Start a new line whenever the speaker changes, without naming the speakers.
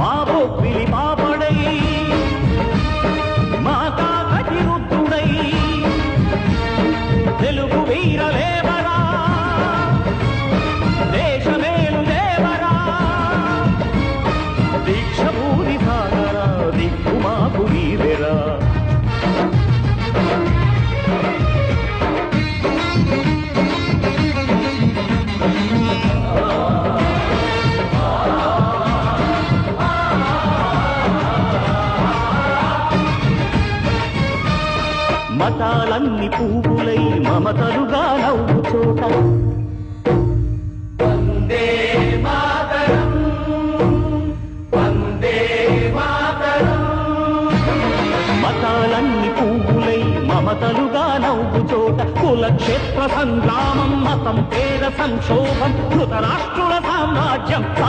మా బొబ్బిలి మతాలన్ని పువ్వులై మమతలుగా నవ్వు చోట మతాలన్ని పువ్వులై మమతలుగా నవ్వు చోట కులక్షేత్ర సంగ్రామం మతం పేద సంక్షోభం ధృతరాష్ట్రుల సామ్రాజ్యం సాగరారురా